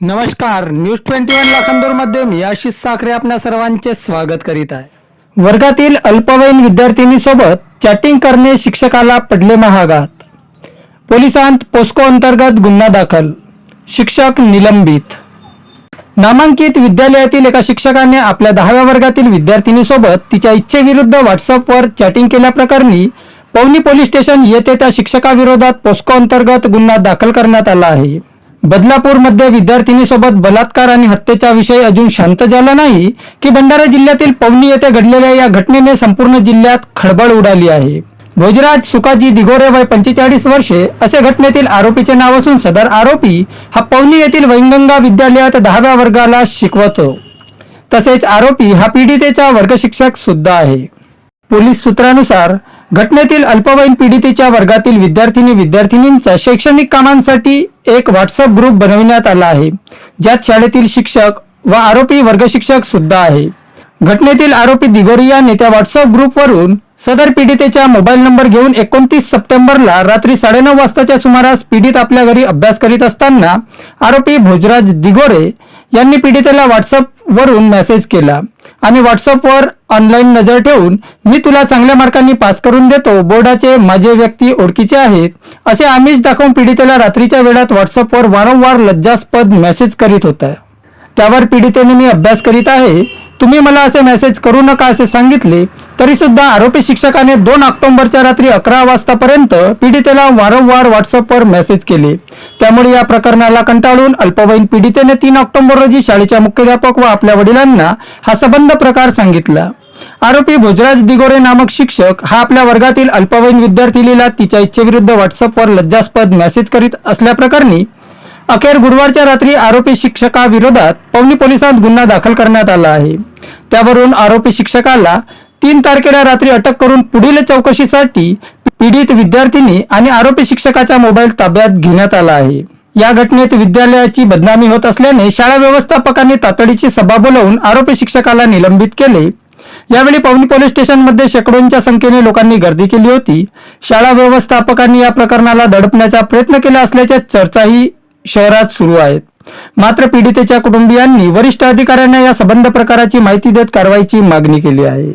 नमस्कार news twenty one लाखांदूरमध्ये मी आशिष साखरे आपल्या सर्वांचे स्वागत करीत आहे. वर्गातील अल्पवयीन विद्यार्थिनीसोबत चॅटिंग करणे शिक्षकाला पडले महागात. पोलिसांत पोस्को अंतर्गत गुन्हा दाखल. शिक्षक निलंबित. नामांकित विद्यालयातील एका शिक्षकाने आपल्या दहाव्या वर्गातील विद्यार्थिनीसोबत तिच्या इच्छेविरुद्ध व्हॉट्सअपवर चॅटिंग केल्याप्रकरणी पवनी पोलीस स्टेशन येथे त्या शिक्षकाविरोधात पोस्को अंतर्गत गुन्हा दाखल करण्यात आला आहे. बदलापूरमध्ये विद्यार्थिनीसोबत बलात्कार आणि हत्येचा विषय अजून शांत झाला नाही की भंडारा जिल्ह्यातील पवनी येथे घडलेल्या या घटनेने संपूर्ण जिल्ह्यात खळबळ उडाली आहे. भोजराज सुकाजी दिगोरे वय पंचेचाळीस वर्षे असे घटनेतील आरोपीचे नाव असून सदर आरोपी हा पवनी येथील वैंगंगा विद्यालयात दहाव्या वर्गाला शिकवतो. तसेच आरोपी हा पीडितेचा वर्गशिक्षक सुद्धा आहे. पोलीस सूत्रानुसार घटनेतील अल्पवयीन पीडितेच्या वर्गातील विद्यार्थिनी विद्यार्थिनींचा शैक्षणिक कामांसाठी एक व्हॉट्सअप ग्रुप बनविण्यात आला आहे. ज्यात शाळेतील शिक्षक व आरोपी वर्गशिक्षक सुद्धा आहे. घटनेतील आरोपी दिगोरियाने त्या व्हॉट्सअप ग्रुपवरून सदर पीडितेचा मोबाईल नंबर घेऊन एकोणतीस सप्टेंबरला रात्री साडेनऊ वाजताच्या सुमारास पीडित आपल्या घरी अभ्यास करीत असताना आरोपी भोजराज दिगोरे यांनी पीडितेला व्हॉट्सअप वरून मेसेज केला. आणि व्हॉट्सअपवर ऑनलाईन नजर ठेवून मी तुला चांगल्या मार्कांनी पास करून देतो. बोर्डाचे माझे व्यक्ती ओळखीचे आहेत. असे आमिष दाखवून पीडितेला रात्रीच्या वेळात व्हॉट्सअपवर वारंवार लज्जास्पद मेसेज करीत होता. त्यावर पीडितेने मी अभ्यास करीत आहे. तुम्ही मला असे मेसेज करू नका असे सांगितले तरी सुद्धा आरोपी शिक्षकाने दोन ऑक्टोबरच्या रात्री अकरा वाजतापर्यंत पीडितेला वारंवार व्हॉट्सअपवर मेसेज केले. त्यामुळे या प्रकरणाला कंटाळून अल्पवयीन पीडितेने तीन ऑक्टोबर रोजी शाळेच्या मुख्याध्यापक व आपल्या वडिलांना हा संबंध प्रकार सांगितला. आरोपी भोजराज दिगोरे नामक शिक्षक हा आपल्या वर्गातील अल्पवयीन विद्यार्थिनीला तिच्या इच्छेविरुद्ध व्हॉट्सअपवर लज्जास्पद मेसेज करीत असल्याप्रकरणी अखेर गुरुवारच्या रात्री आरोपी शिक्षकाविरोधात पवनी पोलिसात गुन्हा दाखल करण्यात आला आहे. त्यावरून आरोपी शिक्षकाला तीन तारखेला रात्री अटक करून पुढील चौकशीसाठी पीडित विद्यार्थिनी आणि आरोपी शिक्षकाचा मोबाईल ताब्यात घेण्यात आला आहे. या घटनेत विद्यालयाची बदनामी होत असल्याने शाळा व्यवस्थापकांनी तातडीची सभा बोलावून आरोपी शिक्षकाला निलंबित केले. यावेळी पवनी पोलीस स्टेशनमध्ये शेकडोंच्या संख्येने लोकांनी गर्दी केली होती. शाळा व्यवस्थापकांनी या प्रकरणाला दडपण्याचा प्रयत्न केला असल्याच्या चर्चाही शहरात सुरू आहेत. मात्र पीडितेच्या कुटुंबियांनी वरिष्ठ अधिकाऱ्यांना या संबंध प्रकाराची माहिती देत कारवाईची मागणी केली आहे.